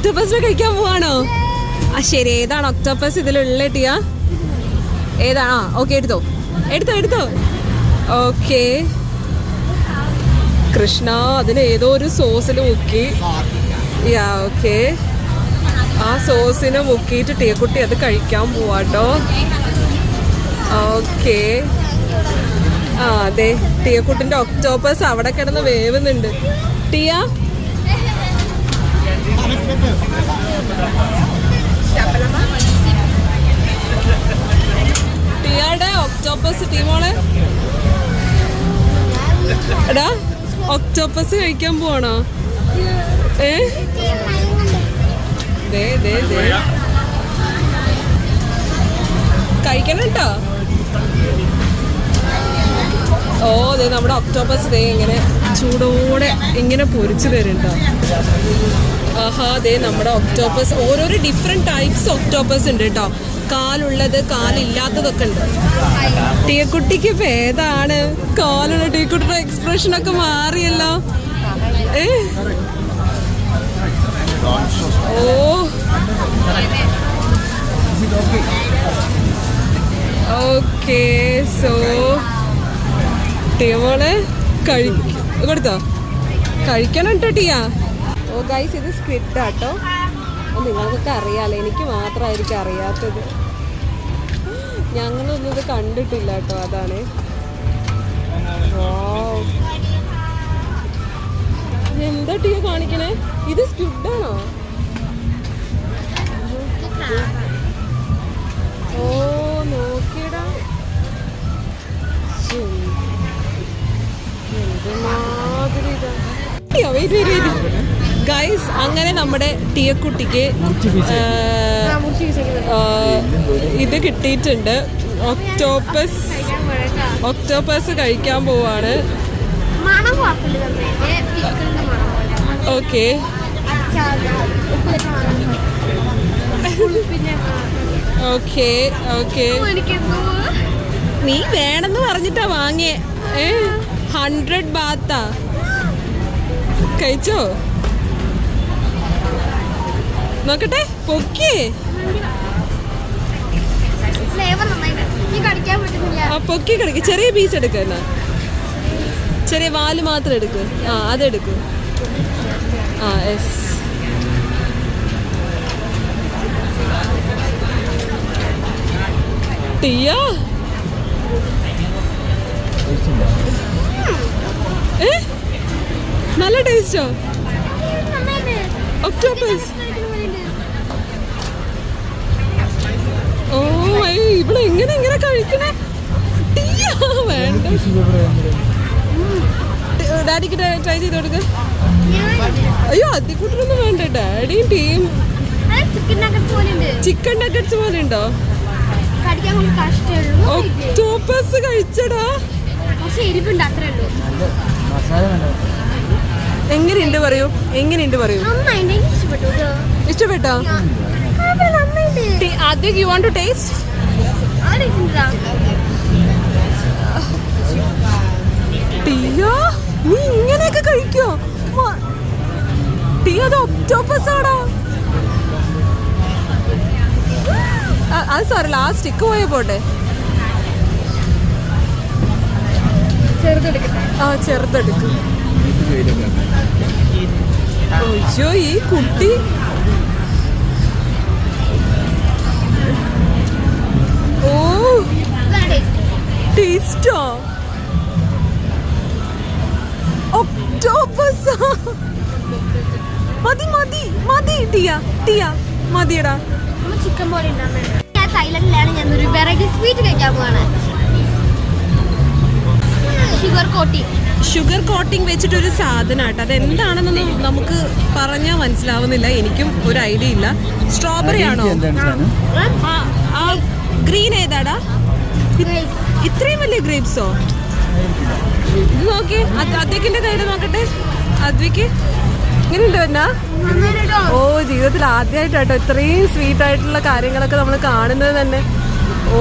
ഒക്ടോപ്പസിനെ കഴിക്കാൻ പോവാണോ? ആ ശരി. ഏതാണ് ഒക്ടോപ്പസ് ഇതിലുള്ള ടിയ ഏതാണോ ഓക്കെ എടുത്തോ. എടുത്തോ എടുത്തോ. ഓക്കെ. കൃഷ്ണ അതിന് ഏതോ ഒരു സോസിൽ മുക്കി. Ya okay. ആ സോസിനെ മുക്കിയിട്ട് ടീക്കുട്ടി അത് കഴിക്കാൻ പോവാട്ടോ ഓക്കെ. ആ അതെ. ടീക്കുട്ടിന്റെ ഒക്ടോപ്പസ് അവിടെ കിടന്ന് വേവുന്നുണ്ട്. ടിയ? ടിയയുടെ ഒക്ടോപ്പസ് ടീമോളെ? എടാ ഒക്ടോപ്പസ് കഴിക്കാൻ പോണോ ഏ? ദേ ദേ ദേ. കഴിക്കണം കേട്ടോ ഓ ദേ നമ്മുടെ ഒക്ടോപ്പസ് ദേ ഇങ്ങനെ ചൂടോടെ ഇങ്ങനെ പൊരിച്ചു തരുന്നുണ്ടോ? ആഹാ ദേ നമ്മുടെ ഒക്ടോപ്പസ്. ഓരോരോ ഡിഫറെന്റ് ടൈപ്സ് ഒക്ടോപ്പസ് ഉണ്ട് കേട്ടോ. കാലുള്ളത് കാലില്ലാത്തതൊക്കെ ഉണ്ട്. ടീക്കുട്ടിക്ക് ഇപ്പം ഏതാണ്? കാലുള്ള ടീക്കുട്ടിയുടെ എക്സ്പ്രഷൻ ഒക്കെ മാറിയല്ലോ. ഏ? ഓ. ഓക്കെ സോ ടീമോൾ കഴി കൊടുത്തോ? കഴിക്കണം കേട്ടോ ടിയ? ഓ ഗൈസ് ഇത് ആട്ടോ. നിങ്ങൾക്കൊക്കെ അറിയാലോ എനിക്ക് മാത്രമായിരിക്കും അറിയാത്തത്. ഞങ്ങളൊന്നും ഇത് കണ്ടിട്ടില്ല കേട്ടോ അതാണ്. എന്താ ടീ കാണിക്കണേ? ഇത് സ്ക്രിപ്റ്റാണോ ഓ നോക്കിയടാ. ഗൈസ് അങ്ങനെ നമ്മുടെ ടീയക്കുട്ടിക്ക് ഇത് കിട്ടിയിട്ടുണ്ട്. ഒക്ടോപ്പസ് ഒക്ടോപ്പസ് കഴിക്കാൻ പോവാണ്. ഓക്കെ. Okay okay. നീ വേണമെന്ന് പറഞ്ഞിട്ടാ വാങ്ങിയേ. ഏ ഹൺഡ്രഡ് ബാത്താ. കഴിച്ചോ? നോക്കട്ടെ പൊക്കേ. ആ പൊക്കി കിടക്ക്. ചെറിയ പീസ് എടുക്ക എന്നാ. ചെറിയ വാൽ മാത്രം എടുക്ക്. ആ അതെടുക്ക് ആ എസ് ടീയ? ഏ? നല്ല ടേസ്റ്റോ നന്നായിട്ട്. ഓ ഇവിടെ എങ്ങനെ ഇങ്ങനെ കഴിക്കണേ? ടീയ വേണ്ട. ഡാഡിക്ക് ട്രൈ ചെയ്ത് കൊടുക്ക്. അയ്യോ അതിക്കൂട്ടൊന്നും വേണ്ട. ഡാഡിയും ടീം ചിക്കൻ നഗറ്റ്സ് പോലെ ഉണ്ടോ ഒക്ടോപ്പസ് കഴിച്ചടാ. എങ്ങനെയുണ്ട് പറയൂ? എങ്ങനെയുണ്ട് പറയൂ? ഇഷ്ടപ്പെട്ടു കേട്ടോ you want to ആദ്യം യു വാണ്ട് ടു ടേസ്റ്റ് ആ taste ടിയോ? നീ ഇങ്ങനെയൊക്കെ കഴിക്കോ? ടിയോ അത് ഒക്ടോപ്പസ് ആടാ ആ, അത് സാറല്ല ആ സ്റ്റിക്ക് പോയ പോട്ടെ. ആ ചെറുതെടുക്കും. അയ്യോ ഈ കുട്ടി ടിയ ടിയ മതിയടാ. നമ്മൾ ചിക്കൻ പോലെ ഉണ്ടാകുന്നത് ഞാൻ തായ്ലൻഡിലാണ് ഞാൻ ഒരു വെറൈറ്റി സ്വീറ്റ് കഴിക്കാൻ പോവാണ്. ഷുഗർ കോട്ടി ഷുഗർ കോട്ടിംഗ് വെച്ചിട്ടൊരു സാധനമാട്ടോ അത് എന്താണെന്നൊന്നും നമുക്ക് പറഞ്ഞാൽ മനസ്സിലാവുന്നില്ല. എനിക്കും ഒരു ഐഡിയ ഇല്ല. സ്ട്രോബെറി ആണോ? ഗ്രീൻ ഏതാടാ? ഇത്രയും വലിയ ഗ്രേപ്സോ നോക്കി അദ്ദേഹത്തിന്റെ കയ്യിൽ നോക്കട്ടെ. അദ്വൈക്ക്. ഇങ്ങനെയുണ്ട് എന്നാ ഓ ജീവിതത്തിൽ ആദ്യമായിട്ടാട്ടോ. ഇത്രയും സ്വീറ്റ് ആയിട്ടുള്ള കാര്യങ്ങളൊക്കെ നമ്മൾ കാണുന്നത് തന്നെ. ഓ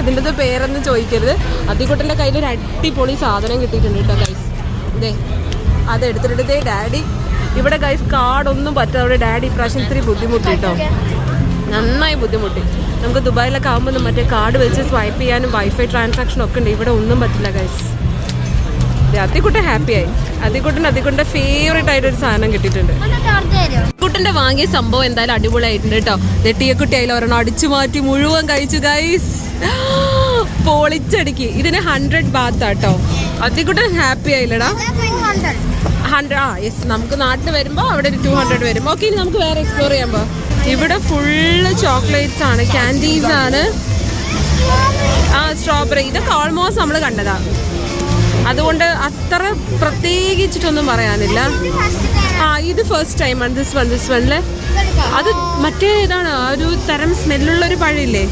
ഇതിന്റെ പേരൊന്നും ചോദിക്കരുത്. അതിക്കുട്ടന്റെ കയ്യിൽ ഒരു അടിപൊളി സാധനം കിട്ടിയിട്ടുണ്ട് കേട്ടോ ഗൈസ് ഇതേ അതെടുത്തിട്ട് ദേ ഡാഡി. ഇവിടെ ഗൈസ് കാർഡൊന്നും പറ്റാ അവിടെ ഡാഡി ഇപ്രാവശ്യം ഇത്തിരി ബുദ്ധിമുട്ടി കേട്ടോ. നന്നായി ബുദ്ധിമുട്ടി. നമുക്ക് ദുബായിലൊക്കെ ആകുമ്പോൾ മറ്റേ കാർഡ് വെച്ച് സ്വൈപ്പ് ചെയ്യാനും വൈഫൈ ട്രാൻസാക്ഷനും ഒക്കെ ഉണ്ട്. ഇവിടെ ഒന്നും പറ്റില്ല ഗൈസ് അതിക്കുട്ടൻ ഹാപ്പിയായി അതിക്കുട്ടൻ അതിക്കുട്ടന്റെ ഫേവറേറ്റ് ആയിട്ടൊരു സാധനം കിട്ടിയിട്ടുണ്ട്. കുട്ടന്റെ വാങ്ങിയ സംഭവം എന്തായാലും അടിപൊളിയായിട്ടുണ്ട് കേട്ടോ. നെട്ടിയക്കുട്ടി അതിൽ ഒരെണ്ണം അടിച്ചു മാറ്റി മുഴുവൻ കഴിച്ചു ഗൈസ് പൊളിച്ചടിക്ക്. ഇതിന് ഹൺഡ്രഡ് ബാത്ത് ആട്ടോ അതിക്കുട്ടൻ ഹാപ്പി ആയില്ലടാ. ഹൺഡ്രഡ് ആ യെസ് നമുക്ക് നാട്ടിൽ വരുമ്പോൾ അവിടെ ഒരു ടു ഹൺഡ്രഡ് വരും. ഓക്കെ ഇനി നമുക്ക് വേറെ എക്സ്പ്ലോർ ചെയ്യാൻ പോ ഇവിടെ ഫുള്ള് ചോക്ലേറ്റ്സ് ആണ് ക്യാൻഡീസ് ആണ്. ആ സ്ട്രോബെറി ഇതൊക്കെ ഓൾമോസ്റ്റ് നമ്മൾ കണ്ടതാ. അതുകൊണ്ട് അത്ര പ്രത്യേകിച്ചിട്ടൊന്നും പറയാനില്ല. ആ ഇത് ഫസ്റ്റ് ടൈം ആണ്. ദിസ് വൺ ദിസ് വണ്ണിൽ അത് മറ്റേ ഇതാണ് ഒരു തരം സ്മെല്ലുള്ള ഒരു പഴമില്ലേ?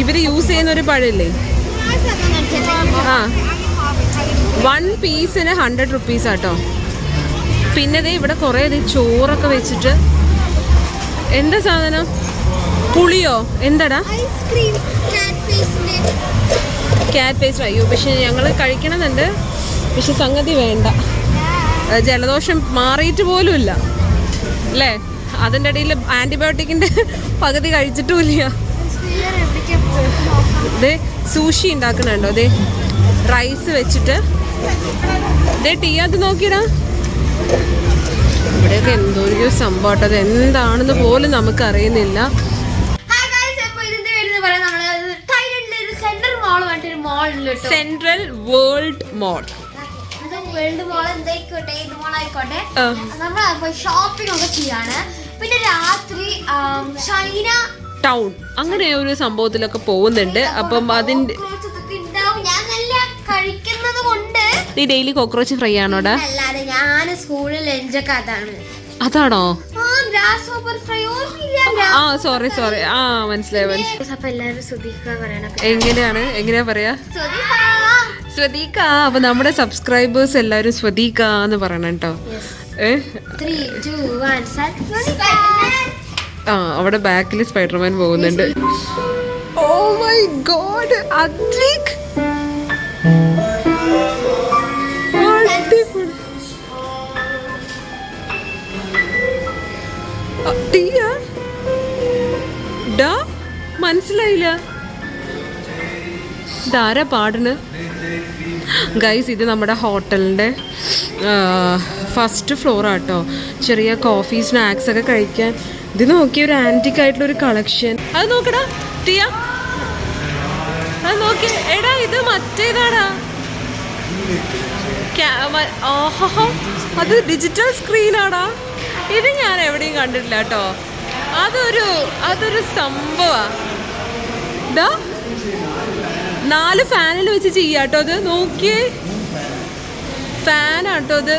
ഇവർ യൂസ് ചെയ്യുന്ന ഒരു പഴമില്ലേ? ആ. വൺ പീസിന് ഹൺഡ്രഡ് റുപ്പീസ് ആട്ടോ. പിന്നെ ദേ ഇവിടെ കുറേ ചോറൊക്കെ വെച്ചിട്ട്. എന്താ സാധനം? പുളിയോ? എന്താടാ? ഐസ്ക്രീം ക്യാറ്റ് പേസ്റ്റ് അയ്യോ പക്ഷെ ഞങ്ങൾ കഴിക്കണമെന്നുണ്ട്. പക്ഷെ സംഗതി വേണ്ട. ജലദോഷം മാറിയിട്ട് പോലും ഇല്ല അല്ലേ? അതിന്റെ ഇടയിൽ ആന്റിബയോട്ടിക്കിന്റെ പകുതി കഴിച്ചിട്ടുമില്ല. ഇത് സൂഷി ഉണ്ടാക്കണുണ്ടോ അതെ റൈസ് വെച്ചിട്ട്. ഇതേ ടീ അത് നോക്കിയിടാ. ഇവിടെയൊക്കെ എന്തോ ഒരു സംഭവം അത് എന്താണെന്ന് പോലും നമുക്ക് central world mall world mall എന്തായിക്കോട്ടെ? ഏത് മോൾ ആയിക്കോട്ടെ? നമ്മൾ ഷോപ്പിംഗ് ഒക്കെ ചെയ്യാണ്. പിന്നെ രാത്രി ചൈന ടൗൺ അങ്ങനെ ഒരു സംഭവത്തിലൊക്കെ പോകുന്നുണ്ട്. അപ്പം അതിന്റെ നീ ഡെയിലി കോക്രോച്ച് ഫ്രൈ ആണോടാ? അല്ലാതെ ഞാൻ സ്കൂളിൽ ലഞ്ചൊക്കെ അതാണ്. അതാണോ? ആ ഓർമ്മയില്ല ആ സോറി സോറി ആ മനസ്സിലായി മനസ്സിലായി. എങ്ങനെയാണ്? എങ്ങനെയാ പറയാ? സ്വദീക അപ്പൊ നമ്മുടെ സബ്സ്ക്രൈബേഴ്സ് എല്ലാരും സ്വദീക എന്ന് പറയണം കേട്ടോ. ആ അവിടെ ബാക്കിൽ സ്പൈഡർമാൻ പോകുന്നുണ്ട്. ഓ മൈ ഗോഡ് അദ്വിക് ഡാ മനസ്സിലായില്ല. ധാര പാടണ് ഗൈസ് ഇത് നമ്മുടെ ഹോട്ടലിന്റെ ഫസ്റ്റ് ഫ്ലോർ ആട്ടോ. ചെറിയ കോഫി സ്നാക്സ് ഒക്കെ കഴിക്കാൻ. ഇത് നോക്കി ഒരു ആന്റിക് ആയിട്ടുള്ള ഒരു കളക്ഷൻ അത് നോക്കടാ ടിയ. അത് നോക്കി എടാ ഇത് മറ്റേതാടാ. ഓഹോ അത് ഡിജിറ്റൽ സ്ക്രീനാടാ ഇത് ഞാൻ എവിടെയും കണ്ടിട്ടില്ല കേട്ടോ. അതൊരു അതൊരു സംഭവമാണ് ഡാ നാല് ഫാനിൽ വെച്ച് ചെയ്യാട്ടോ അത് നോക്കിയേ. ഫാനാട്ടോ അത്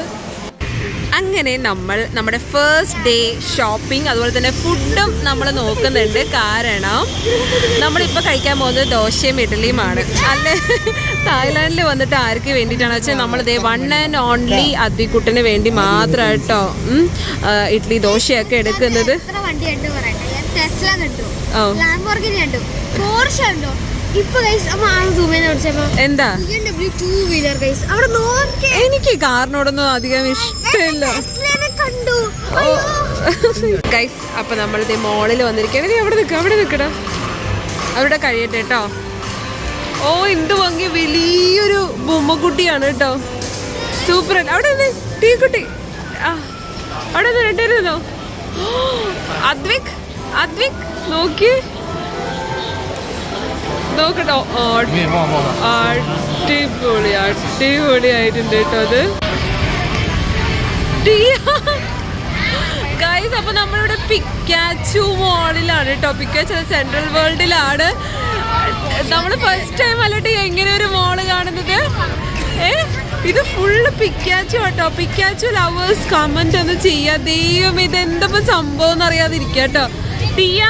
അങ്ങനെ നമ്മൾ നമ്മുടെ ഫസ്റ്റ് ഡേ ഷോപ്പിംഗ് അതുപോലെ തന്നെ ഫുഡും നമ്മൾ നോക്കുന്നുണ്ട്. കാരണം നമ്മളിപ്പോൾ കഴിക്കാൻ പോകുന്നത് ദോശയും ഇഡ്ഡലിയുമാണ്. അല്ലേ? തായ്ലാൻഡിൽ വന്നിട്ട് ആർക്ക് വേണ്ടിയിട്ടാണ്? വെച്ചാൽ നമ്മൾ ദേ വൺ ആൻഡ് ഓൺലി അതിക്കുട്ടിന് വേണ്ടി മാത്രമായിട്ടോ ഇഡ്ഡലി ദോശയൊക്കെ എടുക്കുന്നത്. എന്താ? എനിക്ക് കാറിനോടൊന്നും അധികം ഇഷ്ടമില്ല. ഗൈസ് അപ്പൊ നമ്മളിത് മോളിൽ വന്നിരിക്കുക അവിടെ നിൽക്ക അവിടെ നിൽക്കടാ അവിടെ കഴിയട്ടെ കേട്ടോ ഓ എന്ത് ഭംഗി. വലിയൊരു ബൊമ്മക്കുട്ടിയാണ് കേട്ടോ. സൂപ്പർ അല്ല? അവിടെ നിന്ന് ടീ കുട്ടി ആ അവിടെ നിന്ന് രണ്ടുപേരുന്നോ അദ്വിക് അദ്വിക് നോക്കി. നോക്കട്ടോ അടിപൊളി അടിപൊളി ആയിട്ടുണ്ട് കേട്ടോ അത്. ഗൈസ് അപ്പൊ നമ്മളിവിടെ പിക്കാച്ചു മോളിലാണ് കേട്ടോ. പിക്കാച്ചു സെൻട്രൽ വേൾഡിലാണ് നമ്മൾ ഫസ്റ്റ് ടൈം അല്ലെട്ട് എങ്ങനെ ഒരു മോൾ കാണുന്നത്. ഇത് ഫുള്ള് പിക്കാച്ചു കേട്ടോ പിക്കാച്ചു ലവേഴ്സ് കമന്റ് ഒന്ന് ചെയ്യാ. ദൈവം ഇത് എന്തപ്പോ സംഭവം എന്ന് അറിയാതിരിക്കുക കേട്ടോ ടിയ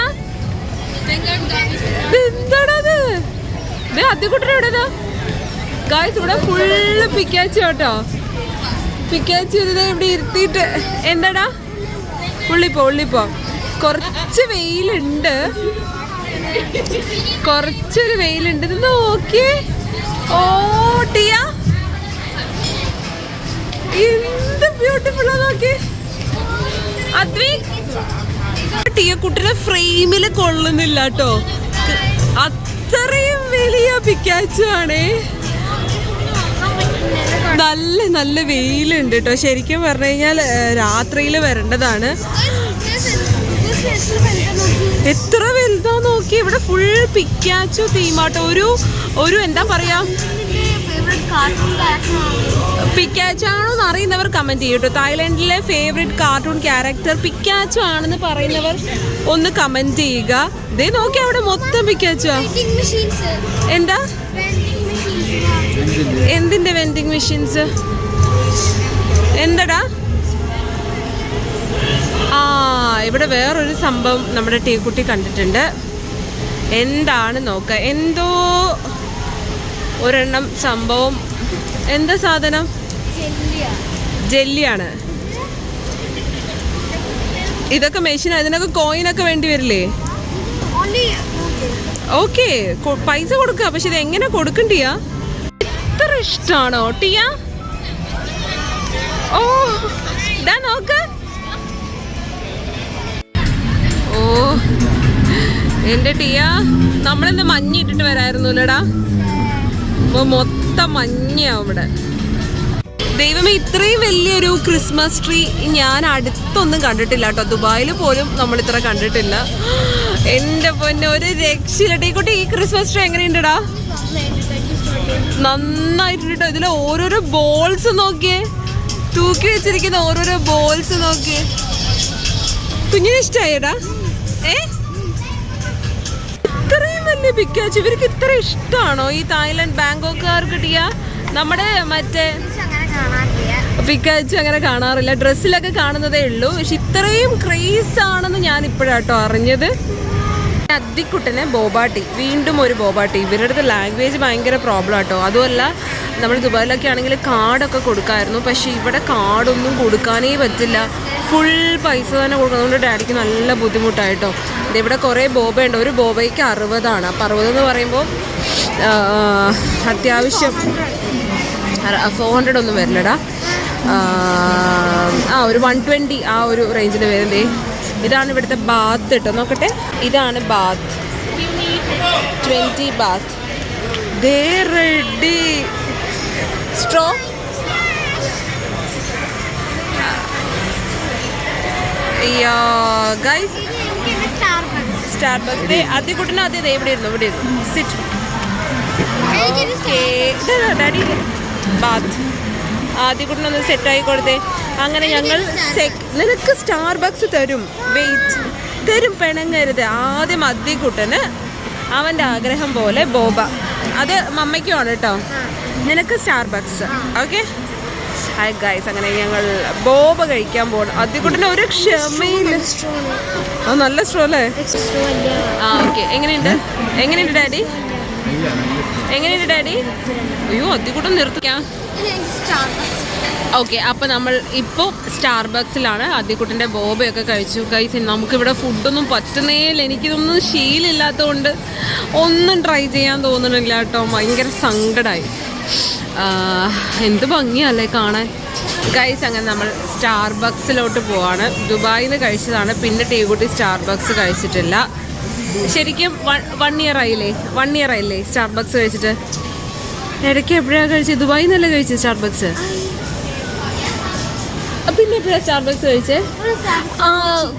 ഇവിടെ എന്താടാ? ഉള്ളിപ്പോ ഉള്ളിപ്പോ. കുറച്ച് വെയിലുണ്ട്. കുറച്ചൊരു വെയിലുണ്ട്. ഇത് നോക്കിയേ. ഓ ടിയ. എന്ത് ബ്യൂട്ടിഫുൾ നോക്കി അദ്വി. ടിയ കുട്ടിനെ ഫ്രെയിമിൽ കൊള്ളുന്നില്ല കേട്ടോ അത്രയും വലിയ പിക്കാച്ചു നല്ല നല്ല വെയിലുണ്ട് കേട്ടോ ശരിക്കും പറഞ്ഞു കഴിഞ്ഞാൽ രാത്രിയിൽ വരേണ്ടതാണ്. എത്ര വലുതാ നോക്കി. ഇവിടെ ഫുൾ പിക്കാച്ചു തീമാട്ടോ ഒരു ഒരു എന്താ പറയാ? പിക്കാച്ചാണോന്ന് അറിയുന്നവർ കമന്റ് ചെയ്യട്ടോ തായ്ലൻഡിലെ ഫേവറേറ്റ് കാർട്ടൂൺ ക്യാരക്ടർ പിക്കാച്ചു ആണെന്ന് പറയുന്നവർ ഒന്ന് കമന്റ് ചെയ്യുക. ഇതേ നോക്കി അവിടെ മൊത്തം പിക്കാച്ചു എന്താ? എന്തിന്റെ വെൻഡിങ് മെഷീൻസ് എന്തടാ? ആ ഇവിടെ വേറൊരു സംഭവം നമ്മുടെ ടീക്കുട്ടി കണ്ടിട്ടുണ്ട്. എന്താണ് നോക്ക എന്തോ ഒരെണ്ണം സംഭവം. എന്താ സാധനം? ജെല്ലിയാണ്. ഇതൊക്കെ മെഷീൻ ഇതിനൊക്കെ കോയിനൊക്കെ വേണ്ടി വരില്ലേ? ഓക്കെ പൈസ കൊടുക്കുക പക്ഷെ ഇത് എങ്ങനെ കൊടുക്കണ്ടിയാ ഇത്ര ഇഷ്ടാണോ ടിയ? ഓ ഇതാ നോക്ക്. എന്റെ ടിയ നമ്മളിന്ന് മഞ്ഞ ഇട്ടിട്ട് വരായിരുന്നു അല്ലടാ അപ്പൊ മൊത്തം മഞ്ഞാവും ഇവിടെ. ദൈവമേ ഇത്രയും വലിയൊരു ക്രിസ്മസ് ട്രീ ഞാൻ അടുത്തൊന്നും കണ്ടിട്ടില്ല കേട്ടോ ദുബായിൽ പോലും നമ്മൾ ഇത്ര കണ്ടിട്ടില്ല. എന്റെ പൊന്നെ ഒരു രക്ഷയിലട്ടെ കുട്ടി ഈ ക്രിസ്മസ് ട്രീ എങ്ങനെയുണ്ടടാ? നന്നായിട്ടുണ്ട് ഇതിലെ ഓരോരോ ബോൾസ് നോക്കിയേ. തൂക്കി വെച്ചിരിക്കുന്ന ഓരോരോ ബോൾസ് നോക്കിയേ. കുഞ്ഞിന് ഇഷ്ടായടാ? ഏ ഇത്രയും വലിയ പിക്കാച്ച് ഇവർക്ക് ഇത്ര ഇഷ്ടമാണോ ഈ തായ്ലൻഡ് ബാങ്കോക്കുകാർക്ക് ടിയ? നമ്മുടെ മറ്റേ പിക്കാച്ചു അങ്ങനെ കാണാറില്ല. ഡ്രസ്സിലൊക്കെ കാണുന്നതേ ഉള്ളൂ. പക്ഷെ ഇത്രയും ക്രേസ് ആണെന്ന് ഞാൻ ഇപ്പോഴാട്ടോ അറിഞ്ഞത്. അദ്ദിക്കുട്ടനെ ബോബാട്ടി. വീണ്ടും ഒരു ബോബാട്ടി. ഇവരുടെ ലാംഗ്വേജ് ഭയങ്കര പ്രോബ്ലം ആട്ടോ. അതുമല്ല നമ്മൾ ദുബായിലൊക്കെ ആണെങ്കിൽ കാർഡൊക്കെ കൊടുക്കാമായിരുന്നു പക്ഷേ ഇവിടെ കാർഡൊന്നും കൊടുക്കാനേ പറ്റില്ല. ഫുൾ പൈസ തന്നെ കൊടുക്കുന്നതുകൊണ്ട് ഡാഡിക്ക് നല്ല ബുദ്ധിമുട്ടായിട്ടോ. ഇവിടെ കുറേ ബോബയുണ്ട്. ഒരു ബോബയ്ക്ക് അറുപതാണ്. അപ്പം അറുപതെന്ന് പറയുമ്പോൾ അത്യാവശ്യം. ഫോർ ഹൺഡ്രഡ് ഒന്നും വരില്ലടാ. ആ ഒരു വൺ ട്വന്റി ആ ഒരു റേഞ്ചിൽ വരുന്നേ ഇതാണ് ഇവിടുത്തെ ബാത്ത് കേട്ടോ. നോക്കട്ടെ. ഇതാണ് ബാത്ത്. ട്വന്റി ബാത്ത് ദേ റെഡി സ്ട്രോ ഗൈസ് സ്റ്റാർബക്സ് ആദ്യ കുട്ടനെ ആദ്യം ഇവിടെ ഇരുന്നു ഇവിടെ ഇരുന്നു സിറ്റ് ഡാഡി ബാത്ത് ആദ്യ സെറ്റായി കൊടുത്തേ. അങ്ങനെ ഞങ്ങൾ നിനക്ക് സ്റ്റാർബക്സ് തരും. വെയിറ്റ് തരും പിണങ്ങരുത്. ആദ്യം ആദ്യ കുട്ടന് അവന്റെ ആഗ്രഹം പോലെ ബോബ. അത് മമ്മയ്ക്കുമാണ് കേട്ടോ നിനക്ക് സ്റ്റാർബക്സ് ഓക്കെ ഹായ് ഗൈസ് അങ്ങനെ ഞങ്ങൾ ബോബ കഴിക്കാൻ പോകണം അതിക്കൂട്ടിന് കുട്ടന് ഒരു ക്ഷമയില്ല. ആ നല്ല സ്ട്രോ അല്ലേ? ആ ഓക്കെ എങ്ങനെയുണ്ട്? എങ്ങനെയുണ്ട് ഡാഡി? എങ്ങനെയുണ്ട് ഡാഡി? അയ്യോ അതിക്കൂട്ടം നിർത്തിക്കാം. ഓക്കെ അപ്പോൾ നമ്മൾ ഇപ്പോൾ സ്റ്റാർബക്സിലാണ് ആദ്യക്കുട്ടന്റെ ബോബയൊക്കെ കഴിച്ചു. കഴിച്ച് നമുക്കിവിടെ ഫുഡൊന്നും പറ്റുന്നേയില്ല എനിക്കിതൊന്നും ശീലമില്ലാത്തതുകൊണ്ട് ഒന്നും ട്രൈ ചെയ്യാൻ തോന്നണില്ല കേട്ടോ. ഭയങ്കര സങ്കടമായി എന്ത് ഭംഗിയല്ലേ കാണാൻ. ഗൈസ് അങ്ങനെ നമ്മൾ സ്റ്റാർബക്സിലോട്ട് പോവാണ്. ദുബായിൽ കഴിച്ചതാണ്. പിന്നെ ടീ കുട്ടി സ്റ്റാർബക്സ് കഴിച്ചിട്ടില്ല. ശരിക്കും വൺ ഇയർ ആയില്ലേ? വൺ ഇയർ ആയില്ലേ സ്റ്റാർബക്സ് കഴിച്ചിട്ട്? ഇടയ്ക്ക് എപ്പോഴാണ് കഴിച്ചത് ദുബായിൽ നിന്നല്ലേ കഴിച്ചത് സ്റ്റാർബക്സ് പിന്നെ എപ്പോഴാണ് സ്റ്റാർബക്സ് കഴിച്ചേ? ആ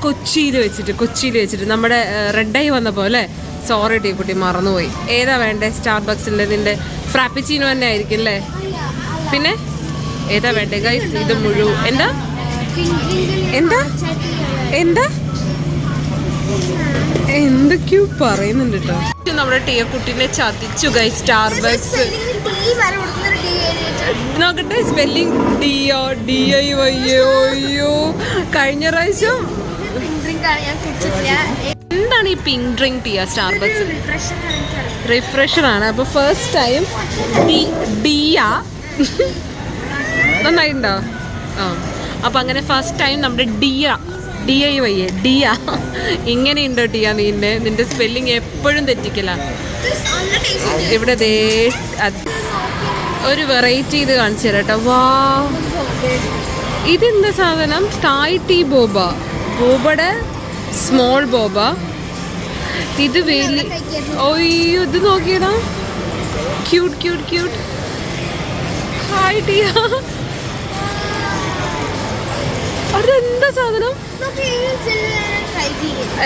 കൊച്ചിയിൽ വെച്ചിട്ട് കൊച്ചിയിൽ വെച്ചിട്ട്. നമ്മുടെ റെഡ് ഐ വന്നപ്പോൾ അല്ലേ? സോറി കുട്ടി മറന്നുപോയി. ഏതാ വേണ്ടേ സ്റ്റാർബക്സിന്റെ നിന്റെ ഫ്രാപ്പിച്ചീനോ തന്നെ ആയിരിക്കും അല്ലേ? പിന്നെ? ഏതാ വേണ്ടേ ഗൈസ് ഇത് മുഴുവൻ എന്താ? എന്താ? എന്താ? എന്തൊക്കെയോ പറയുന്നുണ്ട് കേട്ടോ നമ്മുടെ ടീയ കുട്ടീനെ ചതിച്ചു ഗൈ സ്റ്റാർബക്സ് നോക്കട്ടെ സ്പെല്ലിംഗ് ഓ ഡി ഐ വയ്യോ കഴിഞ്ഞ പ്രാവശ്യം എന്താണ് ഈ pink drink tea Starbucks refresher ആണ്. അപ്പൊ ഫസ്റ്റ് ടൈം ഡിയ നന്നായിട്ടുണ്ടോ? ആ. അപ്പൊ അങ്ങനെ ഫസ്റ്റ് ടൈം നമ്മുടെ ഡിയ ഡി ഐ വൈ ഡിയ ഇങ്ങനെയുണ്ടോ ടിയ നിന്നെ നിന്റെ സ്പെല്ലിങ് എപ്പോഴും തെറ്റിക്കല. ഇവിടെ ദേ ഒരു വെറൈറ്റി ഇത് കാണിച്ചു തരാം കേട്ടോ. വാ. ഇതെന്താ സാധനം? തായ് ടീ ബോബ ബോബയുടെ സ്മോൾ ബോബ ഇത് വലിയ ഒയ്യോ ഇത് നോക്കിയടാ. ക്യൂട്ട് ക്യൂട്ട് ക്യൂട്ട് ഹായ് ടിയ അതെന്താ സാധനം?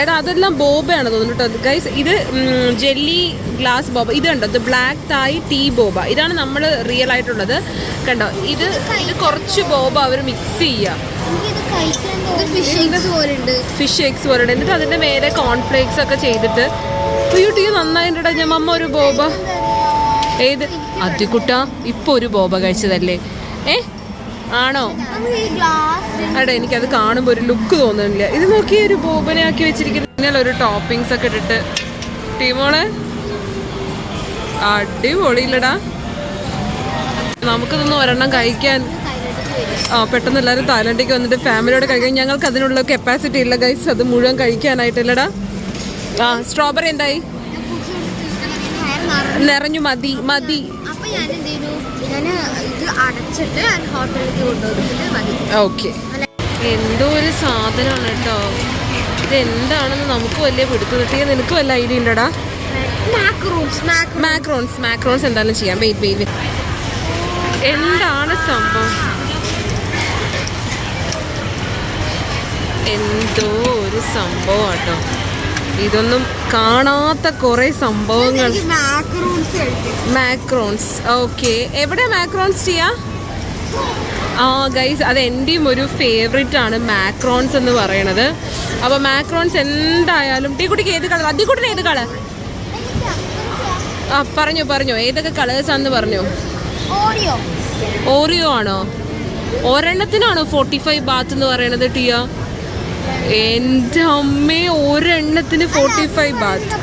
എടാ അതെല്ലാം ബോബയാണ് തോന്നുന്നു കേട്ടോ ഗൈസ് ഇത് ജെല്ലി ഗ്ലാസ് ബോബ. ഇത് കണ്ടോ ഇത് ബ്ലാക്ക് തായ് ടീ ബോബ. ഇതാണ് നമ്മൾ റിയൽ ആയിട്ടുള്ളത്. കണ്ടോ? ഇത് ഇത് കുറച്ച് ബോബ അവർ മിക്സ് ചെയ്യുക കഴിക്കാൻ ഫിഷ് എഗ്സ് പോലെ എന്നിട്ട് അതിന്റെ മേലെ കോൺഫ്ലേക്സ് ഒക്കെ ചെയ്തിട്ട്. ബ്യൂട്ടി ടീ നന്നായിട്ടാ ഞാൻ അമ്മ ഒരു ബോബ. ഏത്? അതിക്കുട്ട ഇപ്പൊ ഒരു ബോബ കഴിച്ചതല്ലേ? ഏ? ആണോ? എടാ എനിക്കത് കാണുമ്പോൾ ഒരു ലുക്ക് തോന്നുന്നില്ല. ഇത് നോക്കി ഒരു ബോബനാക്കി വെച്ചിരിക്കുന്ന ഒരു ടോപ്പിങ്സ് ഒക്കെ ഇട്ടിട്ട്. ടീമോളെ അടിപൊളിയില്ലടാ. നമുക്കിതൊന്നും ഒരെണ്ണം കഴിക്കാൻ. ആ പെട്ടെന്ന് എല്ലാവരും തായ്ലൻഡിലേക്ക് വന്നിട്ട് ഫാമിലിയോട് കഴിക്കാൻ. ഞങ്ങൾക്ക് അതിനുള്ള കപ്പാസിറ്റി ഇല്ല ഗൈസ് അത് മുഴുവൻ കഴിക്കാനായിട്ടില്ലടാ. ആ സ്ട്രോബെറി എന്തായി? നിറഞ്ഞു മതി മതി. ഞാൻ ഇത് അടച്ചിട്ട് ഹോട്ടലിലേക്ക് മതി. ഓക്കെ. എന്തോ ഒരു സാധനമാണ് കേട്ടോ. ഇത് എന്താണെന്ന് നമുക്ക് വലിയ പിടുത്തു കിട്ടിയ നിനക്ക് വല്ല ഐഡിയ ഉണ്ടടാ? മാക്രൂൺസ് മാക്രോൺസ് മാക്രോൺസ് എന്താണെന്ന് ചെയ്യാം. വെയിറ്റ് വെയിറ്റ് എന്താണ് സംഭവം? എന്തോ ഒരു സംഭവം കേട്ടോ ഇതൊന്നും കാണാത്ത കുറെ സംഭവങ്ങൾ. മാക്രൂൺസ് ഓക്കെ എവിടെ മാക്രോൺസ് ചെയ്യാ ആ ഗൈസ് അത് എന്റെയും ഒരു ഫേവറേറ്റ് ആണ് മാക്രോൺസ് എന്ന് പറയണത്. അപ്പോൾ മാക്രോൺസ് എന്തായാലും ടീ കുട്ടിക്ക് ഏത് കളർ അതിക്കുട്ടിന് ഏത് കളർ ആ പറഞ്ഞു പറഞ്ഞോ. ഏതൊക്കെ കളേഴ്സ് ആണെന്ന് പറഞ്ഞു? ഓറിയോ ആണോ? ഒരെണ്ണത്തിനാണോ ഫോർട്ടി ഫൈവ് ബാത്ത് എന്ന് പറയണത് ടിയ? എന്റെ അമ്മേ ഒരെണ്ണത്തിന് ഫോർട്ടി ഫൈവ് ബാത്ത്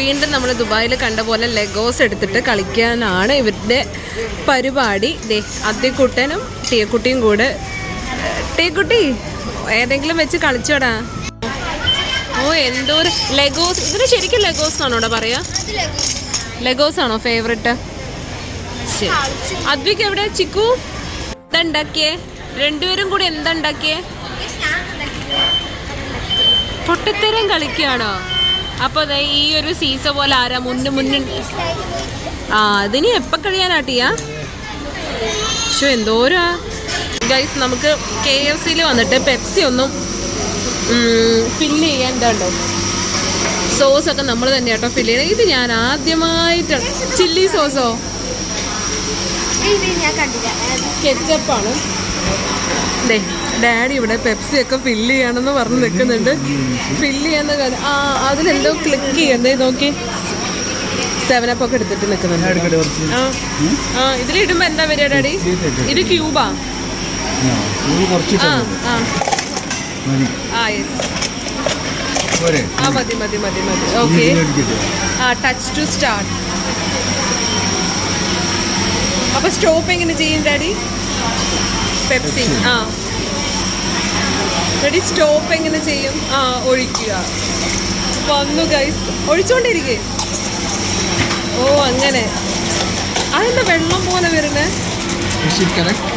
വീണ്ടും നമ്മൾ ദുബായിൽ കണ്ട പോലെ ലെഗോസ് എടുത്തിട്ട് കളിക്കാനാണ് ഇവരുടെ പരിപാടി. ദേ അദ്യക്കുട്ടനും ടീയക്കുട്ടിയും കൂടെ. ടീക്കുട്ടി ഏതെങ്കിലും വെച്ച് കളിച്ചോടാ. ഓ എന്തോ ലെഗോസ് ഇതിന് ശരിക്കും ലെഗോസ് ആണോടാ പറയാ? ലെഗോസ് ആണോ ഫേവറേറ്റ് അദ്വിക്ക് എവിടെ ചിക്കു? എന്താ ഉണ്ടാക്കിയേ? രണ്ടുപേരും കൂടി എന്താ ഉണ്ടാക്കിയേ? പൊട്ടത്തരം കളിക്കുകയാണോ. അപ്പൊ ദേ ഈ ഒരു സീസ പോലെ ആരാ മുന്നു മുന്നിൽ ആ അതിനി എപ്പ കഴിയാനാട്ടിയാ പക്ഷെ എന്തോരാ? ഗൈസ് നമുക്ക് കെ എഫ് സിയിൽ വന്നിട്ട് പെപ്സി ഒന്നും ഫില്ല് ചെയ്യാൻ എന്താണ്ടോ സോസ് ഒക്കെ നമ്മൾ തന്നെ കേട്ടോ ഫില്ല് ചെയ്യണം. ഇത് ഞാൻ ആദ്യമായിട്ട് ചില്ലി സോസോ കെച്ചപ്പാണ് ദേ ഡാഡി ഇവിടെ പെപ്സി ഒക്കെ ഫില്ല് ചെയ്യണമെന്ന് പറഞ്ഞ് നിൽക്കുന്നുണ്ട്. ഫില്ല് ചെയ്യാന്ന് കാര്യം ആ അതിലെന്തോ ക്ലിക്ക് ചെയ്യണ്ടേ നോക്കി. സെവനപ്പ് ഒക്കെ എടുത്തിട്ട് നിൽക്കുന്നുണ്ട്. ആ ആ ഇതിലിടുമ്പോ എന്താ വരിക ഡാഡി? ഇത് ക്യൂബാ ആ? ആ ആ ആ. മതി. മതി മതി മതി ഓക്കെ ആ ടച്ച് ടു സ്റ്റാർട്ട് അപ്പൊ സ്റ്റോപ്പ് എങ്ങനെ ചെയ്യും ഡാഡി? പെപ്സി ആ. ഡാഡി സ്റ്റോപ്പ് എങ്ങനെ ചെയ്യും? ആ ഒഴിക്കുക. വന്നു ഗൈസ് ഒഴിച്ചോണ്ടിരിക്കേ. ഓ അങ്ങനെ. അതെന്താ വെള്ളം പോലെ correct?